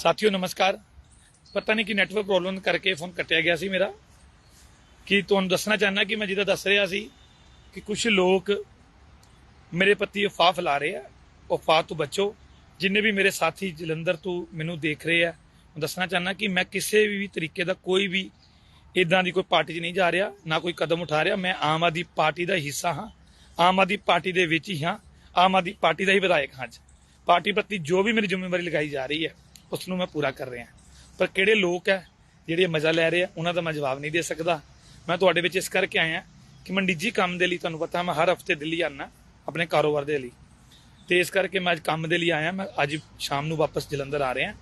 ਸਾਥੀਓ, ਨਮਸਕਾਰ। ਪਤਾ ਨਹੀਂ ਕਿ ਨੈਟਵਰਕ ਪ੍ਰੋਬਲਮ ਕਰਕੇ ਫੋਨ ਕੱਟਿਆ ਗਿਆ ਸੀ ਮੇਰਾ। ਕਿ ਤੁਹਾਨੂੰ ਦੱਸਣਾ ਚਾਹਨਾ ਕਿ ਮੈਂ ਜਿਹਦਾ ਦੱਸ ਰਿਹਾ ਸੀ ਕਿ ਕੁਝ ਲੋਕ ਮੇਰੇ ਪ੍ਰਤੀ ਅਫਵਾਹ ਫੈਲਾ ਰਹੇ ਆ ਅਫਵਾਹ ਤੋਂ ਬਚੋ। ਜਿੰਨੇ ਵੀ ਮੇਰੇ ਸਾਥੀ ਜਲੰਧਰ ਤੋਂ ਮੈਨੂੰ ਦੇਖ ਰਹੇ ਆ ਦੱਸਣਾ ਚਾਹਨਾ ਕਿ ਮੈਂ ਕਿਸੇ ਵੀ ਤਰੀਕੇ ਦਾ ਕੋਈ ਵੀ ਇਦਾਂ ਦੀ ਕੋਈ ਪਾਰਟੀ 'ਚ ਨਹੀਂ ਜਾ ਰਿਹਾ, ਨਾ ਕੋਈ ਕਦਮ ਉਠਾ ਰਿਹਾ। ਮੈਂ ਆਮ ਆਦਮੀ ਪਾਰਟੀ ਦਾ ਹਿੱਸਾ ਹਾਂ। ਆਮ ਆਦਮੀ ਪਾਰਟੀ ਦੇ ਵਿੱਚ ਹੀ ਹਾਂ। ਆਮ ਆਦਮੀ ਪਾਰਟੀ ਦਾ ਹੀ ਵਿਧਾਇਕ ਹਾਂ ਅੱਜ। ਪਾਰਟੀ ਪ੍ਰਤੀ ਜੋ ਵੀ ਮੇਰੀ ਜ਼ਿੰਮੇਵਾਰੀ ਲਗਾਈ ਜਾ ਰਹੀ ਹੈ ਉਸ ਨੂੰ ਮੈਂ ਪੂਰਾ ਕਰ ਰਿਹਾ। ਪਰ ਕਿਹੜੇ ਲੋਕ ਹੈ ਜਿਹੜੇ ਮਜ਼ਾ ਲੈ ਰਹੇ ਆ, ਉਹਨਾਂ ਦਾ ਮੈਂ ਜਵਾਬ ਨਹੀਂ ਦੇ ਸਕਦਾ। ਮੈਂ ਤੁਹਾਡੇ ਵਿੱਚ ਇਸ ਕਰਕੇ ਆਇਆ ਕਿ ਮੈਂ ਨਿੱਜੀ ਕੰਮ ਦੇ ਲਈ ਤੁਹਾਨੂੰ ਪਤਾ, ਮੈਂ ਹਰ ਹਫ਼ਤੇ ਦਿੱਲੀ ਆਉਣਾ ਆਪਣੇ ਕਾਰੋਬਾਰ ਦੇ ਲਈ। ਤੇ ਇਸ ਕਰਕੇ ਮੈਂ ਅੱਜ ਕੰਮ ਦੇ ਲਈ ਆਇਆ, ਮੈਂ ਅੱਜ ਸ਼ਾਮ ਨੂੰ ਵਾਪਸ ਜਲੰਧਰ ਆ ਰਿਹਾ।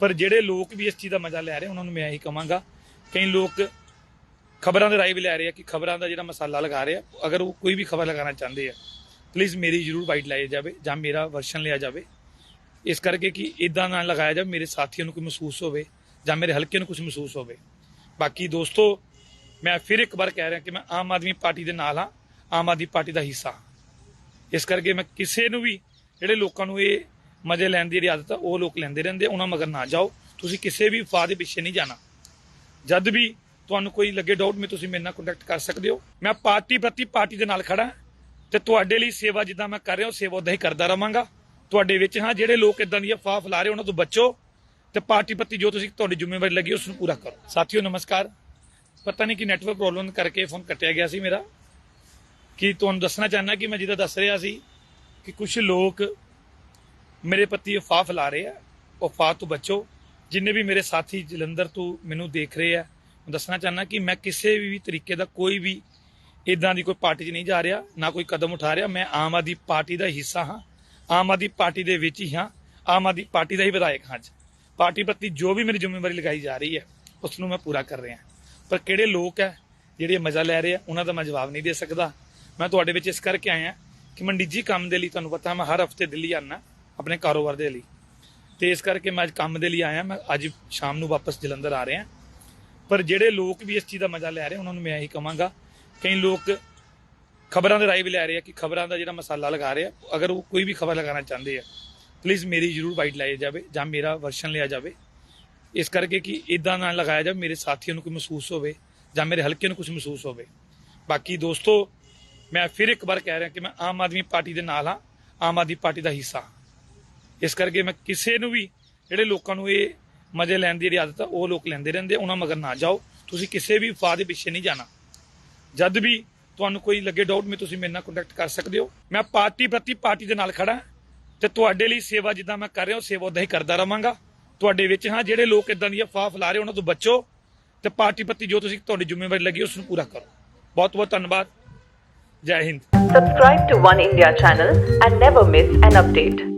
ਪਰ ਜਿਹੜੇ ਲੋਕ ਵੀ ਇਸ ਚੀਜ਼ ਦਾ ਮਜ਼ਾ ਲੈ ਰਹੇ, ਉਹਨਾਂ ਨੂੰ ਮੈਂ ਇਹੀ ਕਹਾਂਗਾ, ਕਈ ਲੋਕ ਖਬਰਾਂ ਦੇ ਰਾਈ ਵੀ ਲੈ ਰਹੇ ਆ ਕਿ ਖਬਰਾਂ ਦਾ ਜਿਹੜਾ ਮਸਾਲਾ ਲਗਾ ਰਹੇ ਆ, ਅਗਰ ਉਹ ਕੋਈ ਵੀ ਖਬਰ ਲਗਾਉਣਾ ਚਾਹੁੰਦੇ ਆ ਪਲੀਜ਼ ਮੇਰੀ ਜ਼ਰੂਰ ਵਾਈਟ ਲਾਈ ਜਾਵੇ ਜਾਂ ਮੇਰਾ ਵਰਸ਼ਨ ਲਿਆ ਜਾਵੇ। ਇਸ ਕਰਕੇ ਕਿ ਇਦਾਂ ਨਾ ਲਗਾਇਆ ਜਾਵੇ ਮੇਰੇ ਸਾਥੀਆਂ ਨੂੰ ਕੋਈ ਮਹਿਸੂਸ ਹੋਵੇ ਜਾਂ ਮੇਰੇ ਹਲਕੇ ਨੂੰ ਕੁਝ ਮਹਿਸੂਸ ਹੋਵੇ। ਬਾਕੀ ਦੋਸਤੋ ਮੈਂ ਫਿਰ ਇੱਕ ਵਾਰ ਕਹਿ ਰਿਹਾ ਕਿ ਮੈਂ ਆਮ ਆਦਮੀ ਪਾਰਟੀ ਦੇ ਨਾਲ ਹਾਂ ਆਮ ਆਦਮੀ ਪਾਰਟੀ ਦਾ ਹਿੱਸਾ ਹਾਂ। ਇਸ ਕਰਕੇ ਮੈਂ ਕਿਸੇ ਨੂੰ ਵੀ ਜਿਹੜੇ ਲੋਕਾਂ ਨੂੰ ਇਹ ਮਜ਼ੇ ਲੈਣ ਦੀ ਜਿਹੜੀ ਆਦਤ ਆ ਉਹ ਲੋਕ ਲੈਂਦੇ ਰਹਿੰਦੇ ਆ, ਉਹਨਾਂ ਮਗਰ ਨਾ ਜਾਓ। ਤੁਸੀਂ ਕਿਸੇ ਵੀ ਫਾਹ ਦੇ ਪਿੱਛੇ ਨਹੀਂ ਜਾਣਾ। ਜਦ ਵੀ ਤੁਹਾਨੂੰ ਕੋਈ ਲੱਗੇ ਡਾਊਟ ਮੈਂ ਤੁਸੀਂ ਮੇਰੇ ਨਾਲ ਕੰਟੈਕਟ ਕਰ ਸਕਦੇ ਹੋ। ਮੈਂ ਪਾਰਟੀ ਪ੍ਰਤੀ ਪਾਰਟੀ ਦੇ ਨਾਲ ਖੜਾ ਤੇ ਤੁਹਾਡੇ ਲਈ ਸੇਵਾ ਜਿੱਦਾਂ ਮੈਂ ਕਰ ਰਿਹਾ ਹਾਂ ਸੇਵਾ ਉਦਾਂ ਹੀ ਕਰਦਾ ਰਵਾਂਗਾ। ਤੁਹਾਡੇ ਵਿੱਚ, ਹਾਂ, ਜਿਹੜੇ ਲੋਕ ਇਦਾਂ ਦੀ ਅਫਵਾਹ ਫੈਲਾ ਰਹੇ, ਉਹਨਾਂ ਤੋਂ ਬਚੋ ਤੇ ਪਾਰਟੀ ਪ੍ਰਤੀ ਜੋ ਤੁਸੀਂ, ਤੁਹਾਡੀ ਜ਼ਿੰਮੇਵਾਰੀ ਲੱਗੀ ਉਸ ਨੂੰ ਪੂਰਾ ਕਰੋ। ਸਾਥੀਓ, ਨਮਸਕਾਰ। ਪਤਾ ਨਹੀਂ ਕਿ ਨੈਟਵਰਕ ਪ੍ਰੋਬਲਮ ਕਰਕੇ ਫੋਨ ਕੱਟਿਆ ਗਿਆ ਸੀ ਮੇਰਾ। ਕਿ ਤੁਹਾਨੂੰ ਦੱਸਣਾ ਚਾਹਨਾ ਕਿ ਮੈਂ ਜਿਹਦਾ ਦੱਸ ਰਿਹਾ ਸੀ ਕਿ ਕੁਝ ਲੋਕ ਮੇਰੇ ਪ੍ਰਤੀ ਅਫਵਾਹ ਫੈਲਾ ਰਹੇ ਆ ਅਫਵਾਹ ਤੋਂ ਬਚੋ। ਜਿੰਨੇ ਵੀ ਮੇਰੇ ਸਾਥੀ ਜਲੰਧਰ ਤੋਂ ਮੈਨੂੰ ਦੇਖ ਰਹੇ ਆ ਦੱਸਣਾ ਚਾਹਨਾ ਕਿ ਮੈਂ ਕਿਸੇ ਵੀ ਤਰੀਕੇ ਦਾ ਕੋਈ ਵੀ ਇਦਾਂ ਦੀ ਕੋਈ ਪਾਰਟੀ 'ਚ ਨਹੀਂ ਜਾ ਰਿਹਾ, ਨਾ ਕੋਈ ਕਦਮ ਉਠਾ ਰਿਹਾ। ਮੈਂ ਆਮ ਆਦਮੀ ਪਾਰਟੀ ਦਾ ਹਿੱਸਾ ਹਾਂ। ਆਮ ਆਦਮੀ ਪਾਰਟੀ ਦੇ ਵਿੱਚ ਹੀ ਹਾਂ। ਆਮ ਆਦਮੀ ਪਾਰਟੀ ਦਾ ਹੀ ਵਿਧਾਇਕ ਹਾਂ ਅੱਜ। ਪਾਰਟੀ ਪ੍ਰਤੀ ਜੋ ਵੀ ਮੇਰੀ ਜ਼ਿੰਮੇਵਾਰੀ ਲਗਾਈ ਜਾ ਰਹੀ ਹੈ ਉਸ ਨੂੰ ਮੈਂ ਪੂਰਾ ਕਰ ਰਿਹਾ। ਪਰ ਕਿਹੜੇ ਲੋਕ ਹੈ, ਜਿਹੜੇ ਮਜ਼ਾ ਲੈ ਰਹੇ ਆ, ਉਹਨਾਂ ਦਾ ਮੈਂ ਜਵਾਬ ਨਹੀਂ ਦੇ ਸਕਦਾ। ਮੈਂ ਤੁਹਾਡੇ ਵਿੱਚ ਇਸ ਕਰਕੇ ਆਇਆ ਕਿ ਮੈਂ ਨਿੱਜੀ ਕੰਮ ਦੇ ਲਈ ਤੁਹਾਨੂੰ ਪਤਾ ਮੈਂ ਹਰ ਹਫ਼ਤੇ ਦਿੱਲੀ ਆਉਣਾ ਆਪਣੇ ਕਾਰੋਬਾਰ ਦੇ ਲਈ। ਤੇ ਇਸ ਕਰਕੇ ਮੈਂ ਅੱਜ ਕੰਮ ਦੇ ਲਈ ਆਇਆ, ਮੈਂ ਅੱਜ ਸ਼ਾਮ ਨੂੰ ਵਾਪਸ ਜਲੰਧਰ ਆ ਰਿਹਾ। ਪਰ ਜਿਹੜੇ ਲੋਕ ਵੀ ਇਸ ਚੀਜ਼ ਦਾ ਮਜ਼ਾ ਲੈ ਰਹੇ, ਉਹਨਾਂ ਨੂੰ ਮੈਂ ਇਹੀ ਕਹਾਂਗਾ, ਕਈ ਲੋਕ ਖਬਰਾਂ ਦੇ ਰਾਈ ਵੀ ਲੈ ਰਹੇ ਆ ਕਿ ਖਬਰਾਂ ਦਾ ਜਿਹੜਾ ਮਸਾਲਾ ਲਗਾ ਰਹੇ ਆ, ਅਗਰ ਉਹ ਕੋਈ ਵੀ ਖਬਰ ਲਗਾਉਣਾ ਚਾਹੁੰਦੇ ਆ ਪਲੀਜ਼ ਮੇਰੀ ਜ਼ਰੂਰ ਵਾਈਟ ਲਾਈ ਜਾਵੇ ਜਾਂ ਮੇਰਾ ਵਰਸ਼ਨ ਲਿਆ ਜਾਵੇ। ਇਸ ਕਰਕੇ ਕਿ ਇਦਾਂ ਨਾ ਲਗਾਇਆ ਜਾਵੇ, ਮੇਰੇ ਸਾਥੀਆਂ ਨੂੰ ਕੋਈ ਮਹਿਸੂਸ ਹੋਵੇ ਜਾਂ ਮੇਰੇ ਹਲਕੇ ਨੂੰ ਕੁਝ ਮਹਿਸੂਸ ਹੋਵੇ। ਬਾਕੀ ਦੋਸਤੋ, ਮੈਂ ਫਿਰ ਇੱਕ ਵਾਰ ਕਹਿ ਰਿਹਾ ਕਿ ਮੈਂ ਆਮ ਆਦਮੀ ਪਾਰਟੀ ਦੇ ਨਾਲ ਹਾਂ, ਆਮ ਆਦਮੀ ਪਾਰਟੀ ਦਾ ਹਿੱਸਾ ਹਾਂ। ਇਸ ਕਰਕੇ ਮੈਂ ਕਿਸੇ ਨੂੰ ਵੀ ਜਿਹੜੇ ਲੋਕਾਂ ਨੂੰ ਇਹ ਮਜ਼ੇ ਲੈਣ ਦੀ ਜਿਹੜੀ ਆਦਤ ਆ, ਉਹ ਲੋਕ ਲੈਂਦੇ ਰਹਿੰਦੇ ਉਹਨਾਂ ਮਗਰ ਨਾ ਜਾਓ। ਤੁਸੀਂ ਕਿਸੇ ਵੀ ਫਾਹ ਦੇ ਪਿੱਛੇ ਨਹੀਂ ਜਾਣਾ। ਜਦ ਵੀ ਤੁਹਾਨੂੰ ਕੋਈ ਲੱਗੇ ਡਾਊਟ ਮੈਂ ਤੁਸੀਂ ਮੇਰੇ ਨਾਲ ਕੰਟੈਕਟ ਕਰ ਸਕਦੇ ਹੋ। ਮੈਂ ਪਾਰਟੀ ਪ੍ਰਤੀ ਪਾਰਟੀ ਦੇ ਨਾਲ ਖੜਾ ਤੇ ਤੁਹਾਡੇ ਲਈ ਸੇਵਾ ਜਿੱਦਾਂ ਮੈਂ ਕਰ ਰਿਹਾ ਹਾਂ, ਸੇਵਾ ਉਦਾਂ ਹੀ ਕਰਦਾ ਰਵਾਂਗਾ ਤੁਹਾਡੇ ਵਿੱਚ ਹਾਂ, ਜਿਹੜੇ ਲੋਕ ਇਦਾਂ ਦੀ ਅਫਵਾਹ ਫੈਲਾ ਰਹੇ, ਉਹਨਾਂ ਤੋਂ ਬਚੋ ਤੇ ਪਾਰਟੀ ਪ੍ਰਤੀ ਜੋ ਤੁਸੀਂ ਤੁਹਾਡੀ ਜ਼ਿੰਮੇਵਾਰੀ ਲੱਗੀ, ਉਸ ਨੂੰ ਪੂਰਾ ਕਰੋ। ਬਹੁਤ ਬਹੁਤ ਧੰਨਵਾਦ। ਜੈ Hind. Subscribe to One India channel and never miss an update.